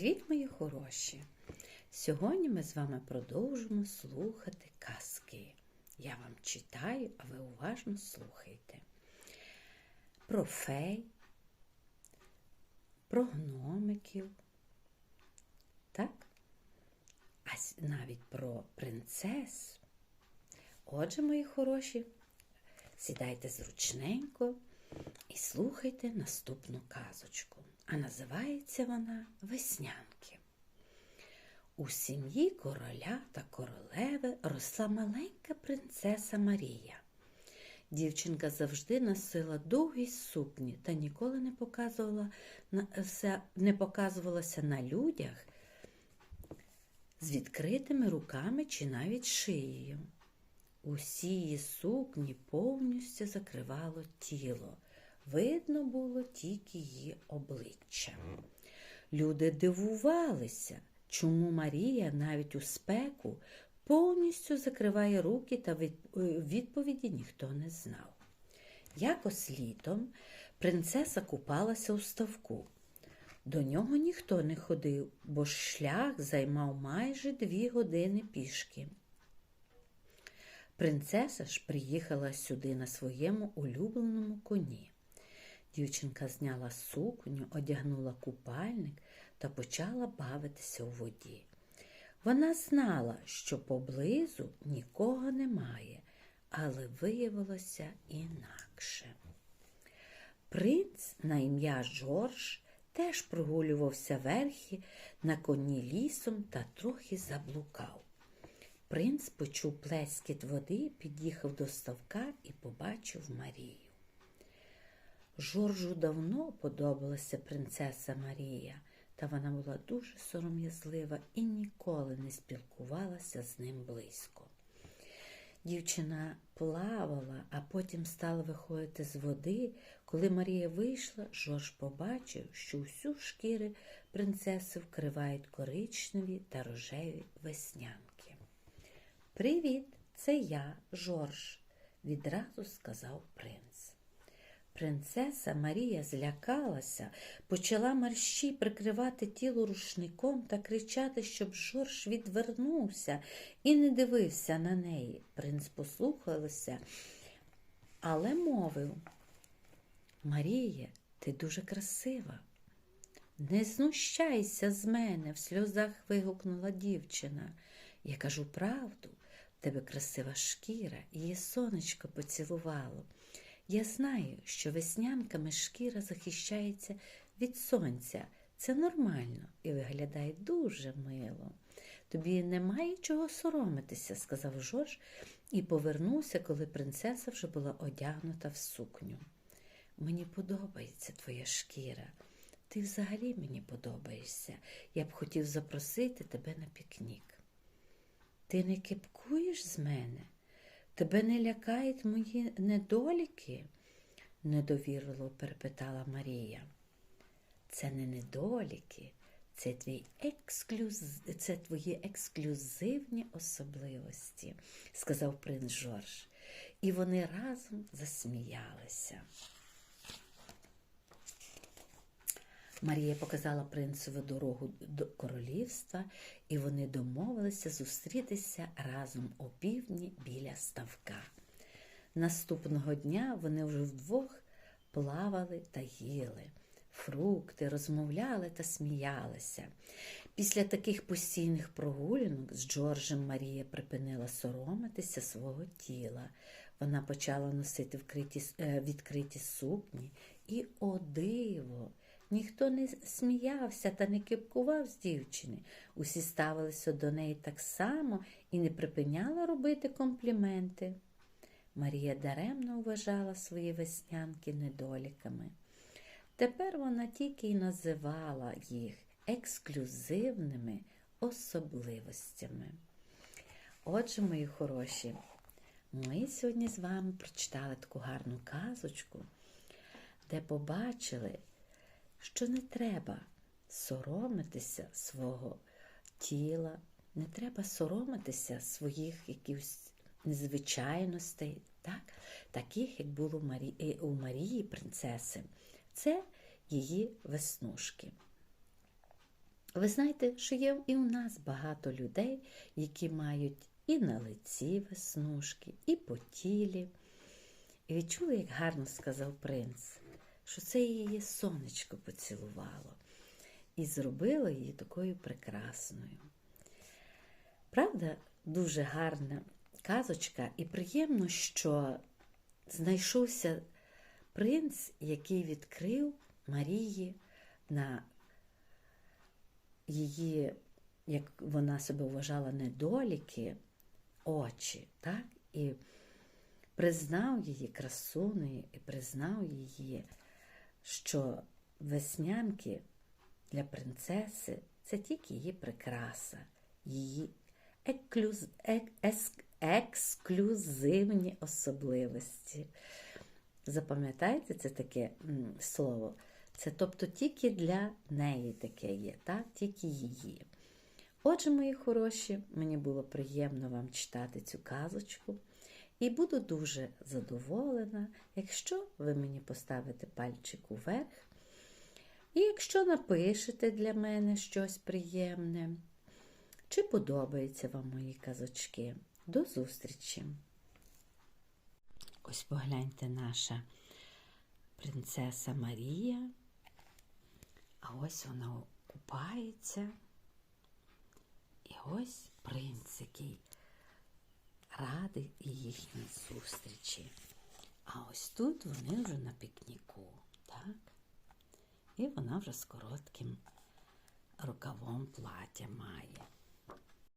Привіт, мої хороші! Сьогодні ми з вами продовжимо слухати казки. Я вам читаю, а ви уважно слухайте. Про фей, про гномиків, так? А навіть про принцес. Отже, мої хороші, сідайте зручненько і слухайте наступну казочку. А називається вона Веснянки. У сім'ї короля та королеви росла маленька принцеса Марія. Дівчинка завжди носила довгі сукні та ніколи не, показувала, не показувалася на людях з відкритими руками чи навіть шиєю. Усі її сукні повністю закривало тіло. Видно було тільки її обличчя. Люди дивувалися, чому Марія навіть у спеку повністю закриває руки, та е, відповіді ніхто не знав. Якось літом принцеса купалася у ставку. До нього ніхто не ходив, бо шлях займав майже дві години пішки. Принцеса ж приїхала сюди на своєму улюбленому коні. Дівчинка зняла сукню, одягнула купальник та почала бавитися у воді. Вона знала, що поблизу нікого немає, але виявилося інакше. Принц на ім'я Жорж теж прогулювався верхи на коні лісом та трохи заблукав. Принц почув плескіт води, під'їхав до ставка і побачив Марію. Жоржу давно подобалася принцеса Марія, та вона була дуже сором'язлива і ніколи не спілкувалася з ним близько. Дівчина плавала, а потім стала виходити з води. Коли Марія вийшла, Жорж побачив, що усю шкіри принцеси вкривають коричневі та рожеві веснянки. Привіт, це я, Жорж, відразу сказав принц. Принцеса Марія злякалася, почала марщі прикривати тіло рушником та кричати, щоб Жорж відвернувся і не дивився на неї. Принц послухався, але мовив Марія, ти дуже красива. Не знущайся з мене, в сльозах вигукнула дівчина. Я кажу правду, в тебе красива шкіра, її сонечко поцілувало. Я знаю, що веснянками шкіра захищається від сонця. Це нормально і виглядає дуже мило. Тобі немає чого соромитися, сказав Жорж і повернувся, коли принцеса вже була одягнута в сукню. Мені подобається твоя шкіра. Ти взагалі мені подобаєшся. Я б хотів запросити тебе на пікнік. Ти не кипкуєш з мене? Тебе не лякають мої недоліки? недовірливо перепитала Марія. Це не недоліки, це, твій ексклюз... це твої ексклюзивні особливості, сказав принц Жорж. І вони разом засміялися. Марія показала принцеву дорогу до королівства, і вони домовилися зустрітися разом о півдні біля ставка. Наступного дня вони вже вдвох плавали та їли фрукти, розмовляли та сміялися. Після таких постійних прогулянок з Джорджем Марія припинила соромитися свого тіла. Вона почала носити е, відкриті сукні і, о диво, ніхто не сміявся та не кипкував з дівчини. Усі ставилися до неї так само і не припиняла робити компліменти. Марія даремно вважала свої веснянки недоліками. Тепер вона тільки й називала їх ексклюзивними особливостями. Отже, мої хороші, ми сьогодні з вами прочитали таку гарну казочку, де побачили, що не треба соромитися свого тіла, не треба соромитися своїх якихось незвичайностей, так? таких, як було Марії, у Марії принцеси. Це її веснушки. Ви знаєте, що є і у нас багато людей, які мають і на лиці веснушки, і по тілі. І відчули, як гарно сказав принц, що це її сонечко поцілувало і зробило її такою прекрасною. Правда, дуже гарна казочка, і приємно, що знайшовся принц, який відкрив Марії на її, як вона себе вважала, недоліки, очі, так? І признав її красунею, і признав її, що веснянки для принцеси це тільки її прикраса, її еклюз, ек, ес, ексклюзивні особливості. Запам'ятайте це таке слово. Це тобто тільки для неї таке є, так? тільки її. Отже, мої хороші, мені було приємно вам читати цю казочку. І буду дуже задоволена, якщо ви мені поставите пальчик уверх. І якщо напишете для мене щось приємне, чи подобаються вам мої казочки. До зустрічі! Ось погляньте наша принцеса Марія. А ось вона купається. І ось принц, який радий їхній зустрічі. А ось тут вони вже на пікніку, так? І вона вже з коротким рукавом плаття має.